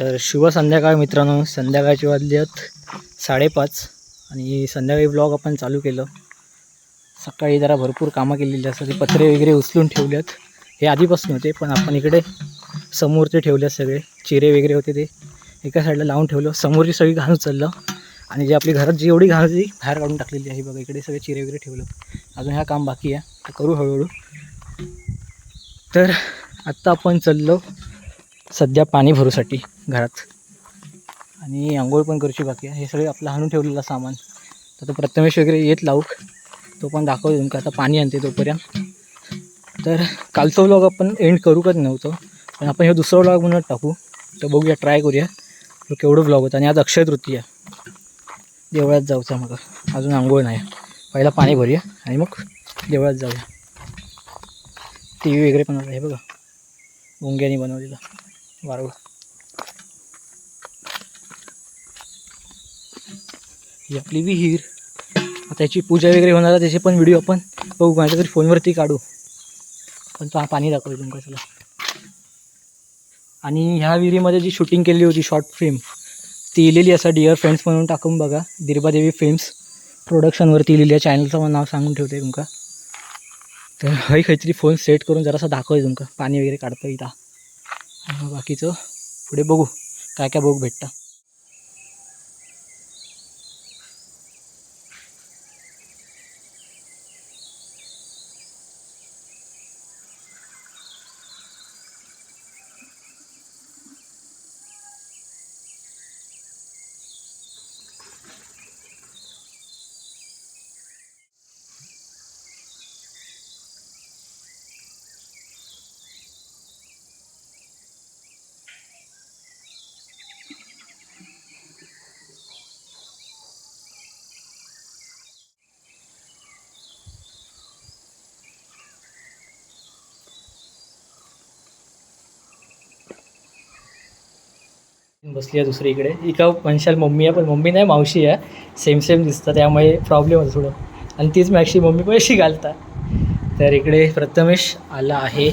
तर शुभ संध्याकाळ मित्रांनो. संध्याकाळची वाजली आहेत साडेपाच आणि संध्याकाळी ब्लॉग आपण चालू केलं. सकाळी जरा भरपूर कामं केलेली असतात ते पत्रे वगैरे उचलून ठेवले आहेत. हे आधीपासून होते पण आपण इकडे समोरचे ठेवले सगळे. चिरे वगैरे होते ते एका साईडला लावून ठेवलं. समोरची सगळी घाण उचललं. आणि जे आपली घरात जेवढी घाण होती बाहेर काढून टाकलेली आहे. बघा इकडे सगळे चिरे वगैरे ठेवलं. अजून ह्या काम बाकी आहे. करू हळूहळू. तर आत्ता आपण चाललो सध्या पाणी भरूसाठी घरात. आणि आंघोळ पण करूची बाकी आहे. हे सगळे आपलं हाणून ठेवलेलं सामान. तर तो प्रथमेश वगैरे येत लावूक. तो पण दाखवतो तुमका आता पाणी आणते तोपर्यंत. तर कालचा व्लॉग आपण एंड करूकच नव्हतो. पण आपण हे दुसरा व्लॉग म्हणून टाकू. तर बघूया ट्राय करूया. तो केवढं व्लॉग होता. आणि आज अक्षय तृतीया. देवळात जाऊचा मग अजून आंघोळ नाही. पहिला पाणी भरूया. आणि मग देवळात जाऊया. टी व्ही वगैरे पण आहे बघा. मुंग्यानी बनवलेला. वारव ही आपली विहीर. आता त्याची पूजा वगैरे होणार त्याचे पण व्हिडिओ आपण बघू. माझ्या तरी फोनवरती काढू. पण पा पाणी दाखवतो तुमका चला. आणि ह्या विहिरीमध्ये जी शूटिंग केली होती शॉर्ट फिल्म ती इलेली असा डिअर फ्रेंड्स म्हणून टाकून बघा. दिरबादेवी फिल्म्स प्रोडक्शनवरती इलेली आहे. चॅनलचं नाव सांगून ठेवते तुमका. तर हय काहीतरी फोन सेट करून जरासा दाखवते तुमका. पाणी वगैरे काढता येता बाकीचं पुढे बघू. काय काय बघू भेटतं. बसली आहे दुसरीकडे. एका म्हणशाल मम्मी आहे पण मम्मी नाही मावशी आहे. सेम सेम दिसतं. त्यामुळे प्रॉब्लेम होतो थोडं. आणि तीच मॅक्शी मम्मी पण अशी घालता तर इकडे प्रथमेश आला आहे.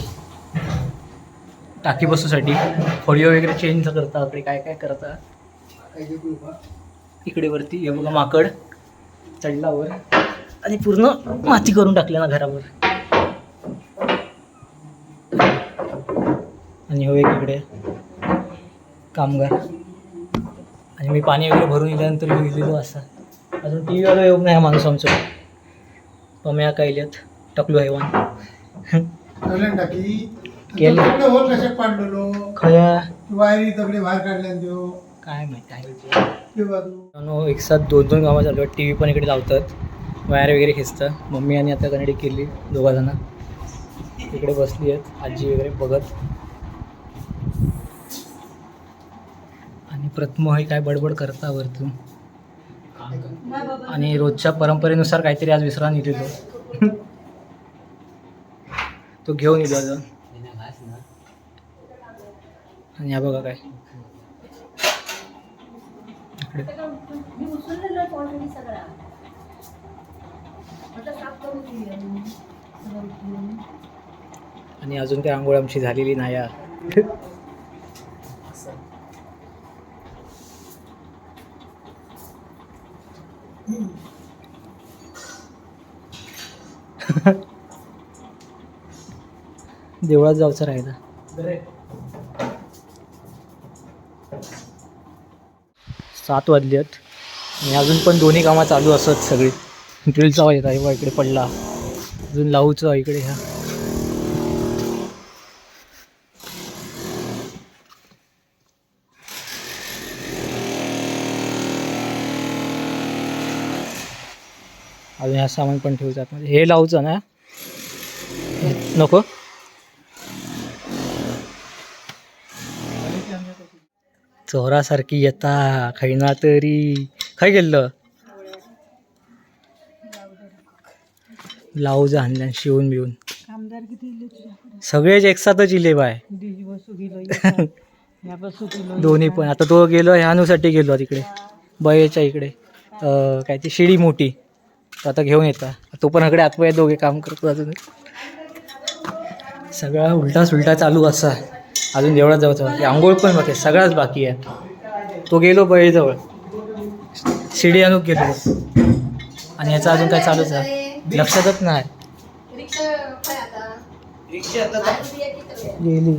टाकी बसूसाठी. फळीओ वगैरे चेंज करता इकडे काय काय करता इकडे वरती. हे बघा माकड. चढला आणि पूर्ण माती करून टाकल्या ना घरावर. आणि हो एक इकडे. कामगार. आणि मी पाणी वगैरे भरून दिल्यानंतर मी गेलेलो असा. अजून टी व्हीवाला येऊ नाही हा माणूस आमचं. पम्या कायल्यात टकलो हैवान. खया काय माहिती आहे. एक साथ दोन दोन कामं चालू आहेत. टी व्ही पण इकडे लावतात. वायर वगैरे खेचतात. मम्मी आणि आता कन्नडी केली दोघा जण इकडे बसली आहेत. आजी वगैरे बघत. आणि प्रथम हे काय बडबड करता वरतून आणि रोजच्या परंपरेनुसार काहीतरी आज विसरा निघतो तो घेऊन येतो अजून. आणि हा बघा काय. आणि अजून काही आंघोळ आमची झालेली नाही देवळात जाऊचं राहिलं. सात वाजली आहेत आणि अजून पण दोन्ही कामं चालू असत सगळी. ड्रिलचा आवाज येत आहे बा इकडे पडला. अजून लावूचा इकडे ह्या. अजून ह्या सामान पण ठेवतात. म्हणजे हे लावूचं ना? नको? चोरासारखी येता खैना तरी. खय गेलं ब्लाऊज आणल्या शिवून बिवून. आमदार किती इले तुझ्याकडे सगळेच एकसाथच इले बाय. गेलो बसू दोन्ही पण. आता तो गेलो ह्यानुसाठी गेलो तिकडे बयेच्या इकडे. अं, काय ती शिडी मोठी. तो आता घेऊन येता. तो पण इकडे आतमध्ये दोघे काम करतो अजून. सगळा उलटा सुलटा चालू असा. अजून देवळात जायचं बाकी आंघोळ पण बाकी आहे, सगळाच बाकी आहे. तो गेलो बैजवळ शिडी आणूक गेलो. आणि याचं अजून काय चालूच आहे? लक्षातच नाही. गेली.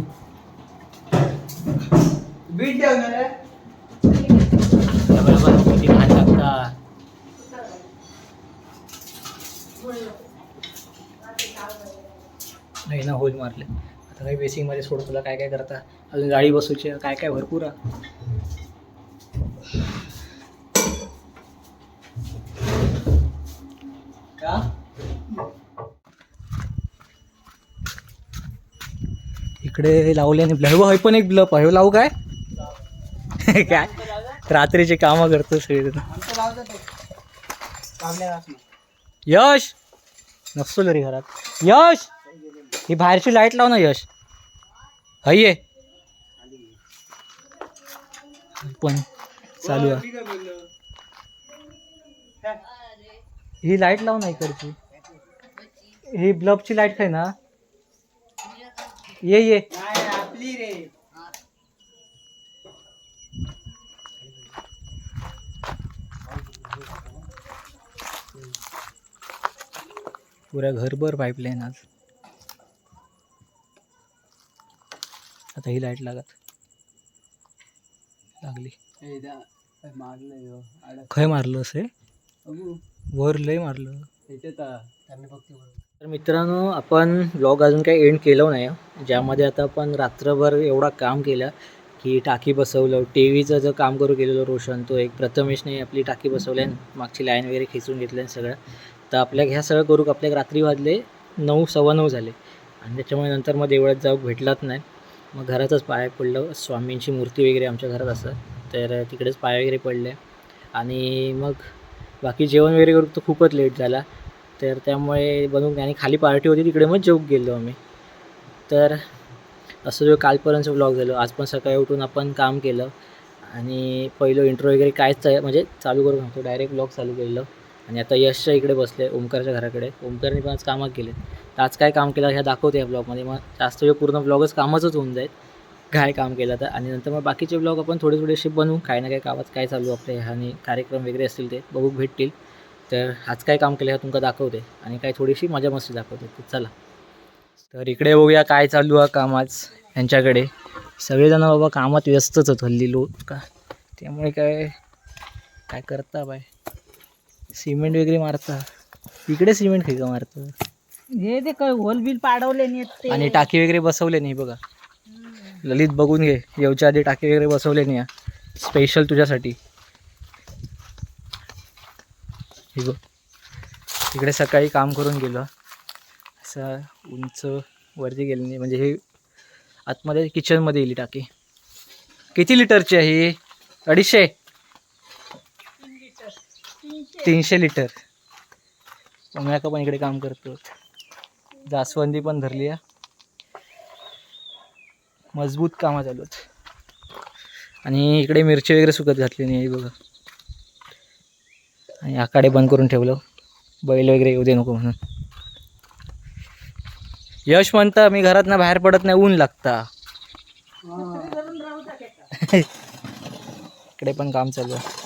बरोबर किती घाण लागतात. नाही ना होल मारले. आता काही बेसिंगमध्ये सोड तुला काय काय करता? अजून गाडी बसूची काय काय भरपूर का? इकडे लावले आणि ब्लॅव हे पण एक ब्लप आहे. लावू काय? काय? रात्रीचे कामं करतो सगळे यश! नसतो तरी घरात. यश! ही बाहेरची लाइट लाव ना यश. हय पण चालू आहे. ही लाइट लाव ना इकडची. ही ब्लबची लाइट काय ना. ये ये. पुऱ्या घरभर पाईपलाईन आज. आता ही लाइट लागत. लागली. खय मारलं असे? वर लय मारलं. तर मित्रांनो आपण ब्लॉग अजून काही एंड केलं नाही. हं. ज्यामध्ये आता आपण रात्रभर एवढा काम केलं की टाकी बसवलं. टी व्हीचं जो काम करू गेलेलो रोशन तो एक प्रथमेशने आपली टाकी बसवली आणि मागची लाईन वगैरे खेचून घेतलं आणि सगळं. तर आपल्या ह्या सगळं करू आपल्या रात्री वाजले नऊ सव्वा नऊ झाले. आणि त्याच्यामुळे नंतर मग देवळात जाऊ भेटलाच नाही. मग घरातच पाय पडलं. स्वामींची मूर्ती वगैरे आमच्या घरात असं. तर तिकडेच पाय वगैरे पडले. आणि मग बाकी जेवण वगैरे करू तर खूपच लेट झाला. तर त्यामुळे बनवून आणि खाली पार्टी होती तिकडे मग जेवूक गेलो आम्ही. तर असं जो कालपर्यंत ब्लॉग झालो. आज पण सकाळी उठून आपण काम केलं. आणि पहिलं इंट्रो वगैरे कायच म्हणजे चालू करून नव्हतो डायरेक्ट ब्लॉग चालू केलं आणि आता यशच्या इकडे बसले ओमकारच्या घराकडे. ओमकारने पण आज कामात गेले तर आज काय काम केलं ह्या दाखवते या ब्लॉगमध्ये मग जास्त वेळ पूर्ण ब्लॉगच कामाचंच होऊन जाईल. काय काम केलं तर. आणि नंतर मग बाकीचे ब्लॉग आपण थोडे थोडेसे बनवू. काही ना काही गावात काय चालू आपले आणि कार्यक्रम वगैरे असतील ते बघू भेटतील. तर आज काय काम केलं हे तुमका दाखवते. आणि काय थोडीशी मजा मस्ती दाखवते. तर चला. तर इकडे बघूया काय चालू आहे काम आज यांच्याकडे. सगळेजण बाबा कामात व्यस्तच होत हल्ली लोक. का? त्यामुळे काय काय करता बाय? सिमेंट वगैरे मारता. इकडे सिमेंट खेळ मारतं. हे ते काय होल बिल पाडवले नाही ते आणि टाकी वगैरे बसवले नाही बघा. ललित बघून घे. येऊच्या आधी टाकी वगैरे बसवले नाही स्पेशल तुझ्यासाठी. हे बघ. इकडे सकाळी काम करून गेलो. असं उंच वरती गेलं नाही. म्हणजे हे आतमध्ये किचनमध्ये येईल टाकी. किती लिटरची आहे ही? अडीचशे? तीनशे लिटर. का पण इकडे काम करतो जास्वंदी पण धरली आहे. मजबूत कामं चालू आहेत. आणि इकडे मिरची वगैरे सुकत घातली नाही बघा. आणि आकाडे बंद करून ठेवलं. बैल वगैरे येऊ दे नको म्हणून. यश म्हणतं मी घरात ना बाहेर पडत नाही ऊन लागता. इकडे पण काम चालू आहे.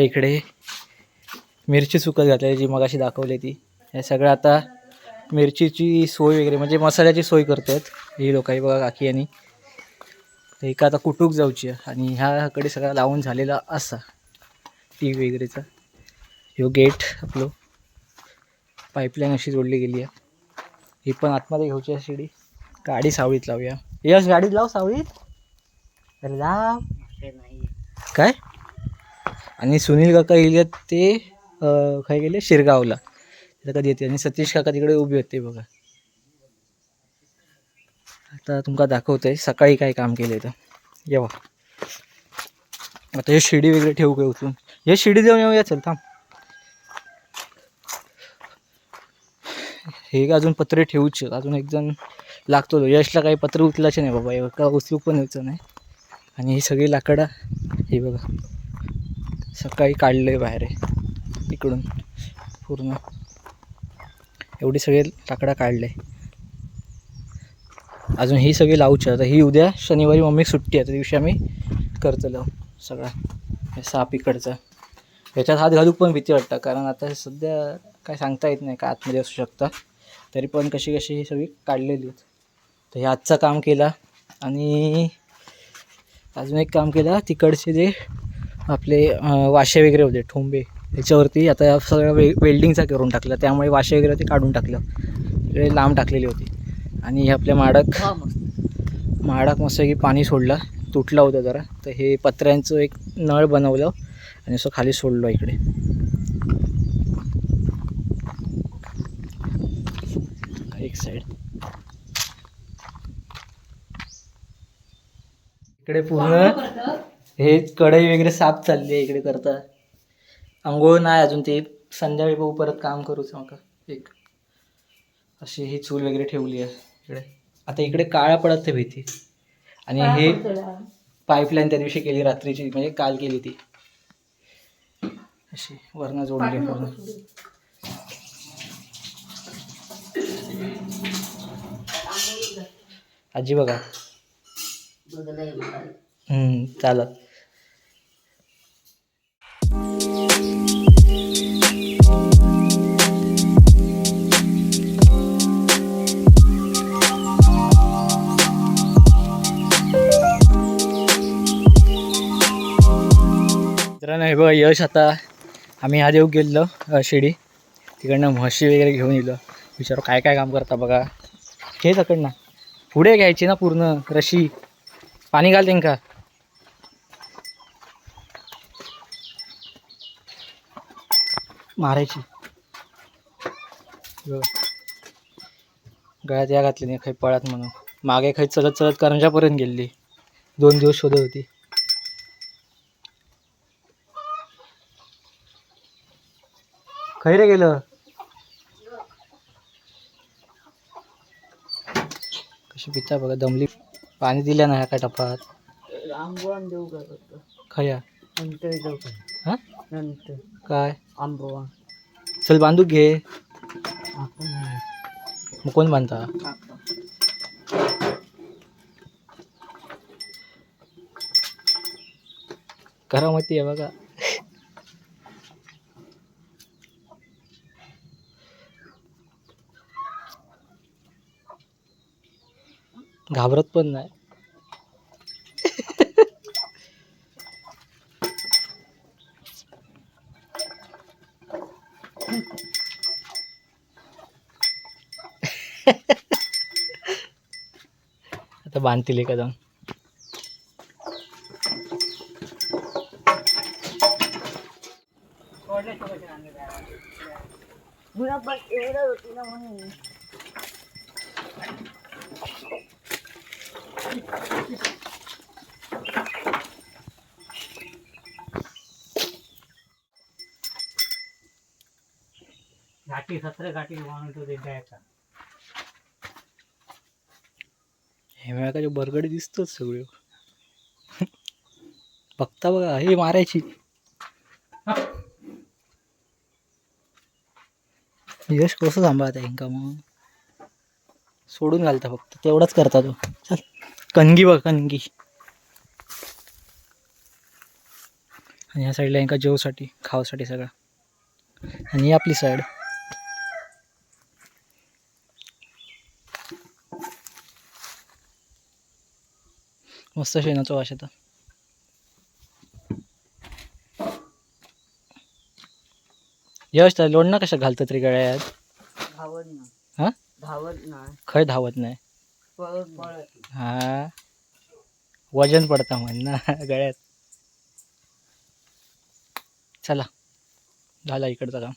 इकडे. मिरची सुकत घातलेली जी मगाशी दाखवली ती. हे सगळं आता मिरचीची सोय वगैरे म्हणजे मसाल्याची सोय करतात ही लोक. ही बघा काकी यांनी तर एका आता कुटूक जाऊची आणि ह्याकडे सगळं लावून झालेला असा टी व्ही वगैरेचा. ह्यो गेट आपलं. पाईपलाईन अशी जोडली गेली आहे. ही पण आतमध्ये घ्यायची आहे शिडी. गाडी सावळीत लावूया. यश गाडीत लाव सावळीत अरे लाव काय? आणि सुनील काका गेले ते अं, काय गेले? शिरगावला. तिथं कधी येते? आणि सतीश काका तिकडे उभे होते बघा. आता तुमका दाखवतंय. सकाळी काय काम केलं तर येवा आता हे शिडी वगैरे ठेवू काय उचलून? हे शिडी देऊन येऊया. चल थांब. हे अजून पत्रे ठेवूचे अजून एक जण लागतो. यशला काही पत्र उचलायचे नाही बाबा. एवढं का उचलू पण यायचं नाही. आणि ही सगळी लाकडं. हे बघा. सकाळी काढलं आहे बाहेर आहे इकडून पूर्ण. एवढी सगळी लाकडं काढले. अजून ही सगळी लावूची आता ही उद्या शनिवारी मम्मी सुट्टी आहे. त्या दिवशी आम्ही करतलो सगळा. हे साप इकडचा. ह्याच्यात हात घालूक पण भीती वाटतं. कारण आता सध्या काय सांगता येत नाही. का आतमध्ये असू शकता. तरी पण कशी कशी ही सगळी काढलेली आहेत. तर हे आजचं काम केला. आणि अजून एक काम केलं. तिकडचे जे आपले वाशे वगैरे होते ठोंबे. त्याच्यावरती आता सगळं वे वेल्डिंगचा करून टाकलं. त्यामुळे वाशे वगैरे ते काढून टाकलं. इकडे लांब टाकलेली होती. आणि हे आपले माडक माडाक मस्त की पाणी सोडलं. तुटलं होतं जरा. तर हे पत्र्यांचं एक नळ बनवलं आणि असं खाली सोडलं इकडे. एक साईड इकडे पूर्ण हे कढई वगैरे साफ चालली आहे इकडे करता. आंघोळ नाही अजून ते. संध्याकाळी बघू परत काम करूच मग एक. अशी ही चूल वगैरे ठेवली आहे इकडे. आता इकडे काळा पडत ते भीती. आणि हे पाईपलाईन त्या दिवशी केली रात्रीची. म्हणजे काल केली ती. अशी वरनं जोडली पूर्ण. आजी बघा. हम्म, चालत. मित्रांनो हे बघा यश आता आम्ही हा देऊ गेलो शिडी तिकडनं म्हशी वगैरे घेऊन येलो. विचारू काय काय काम करता बघा. घे तिकडनं. पुढे घ्यायची ना पूर्ण रशी. पाणी घाल त्यांका मारायची. गळ्यात या घातली नाही खाई पळत म्हणून. मागे खाई चलत चलत करंजापर्यंत गेली दोन दिवस शोधत होती. खै रे गेलं. कशी पिता बघा दमली. पाणी दिल्या नाही एका टपात? आंबवण देऊ का खया. नंतर देऊ का? हा? नंतर. काय? आंबवा चल बांधू घे. मग कोण बांधता? करामती आहे बघा. घाबरत पण नाही. आता बांधतील एका जाऊन. एवढं होती ना म्हणून. घाटी सत्र घाटी म्हणून ते द्यायचा हे बरगडी दिसतोच सगळे. बघता बघा हे मारायची. यश कसं सांभाळता इंका मग सोडून घालता फक्त तेवढंच करता तो. कणगी बघ कणगी आणि ह्या साईडला इंका जेवसाठी खावासाठी सगळं. आणि ही आपली साईड मस्त शेणाचा वास येतं यश त्या लोणनं कशा घालतात रे गळ्यात? धावत ना हा? धावत ना खय धावत नाही. हा. वजन पडतं म्हण ना गळ्यात. चला झाला इकडचं काम.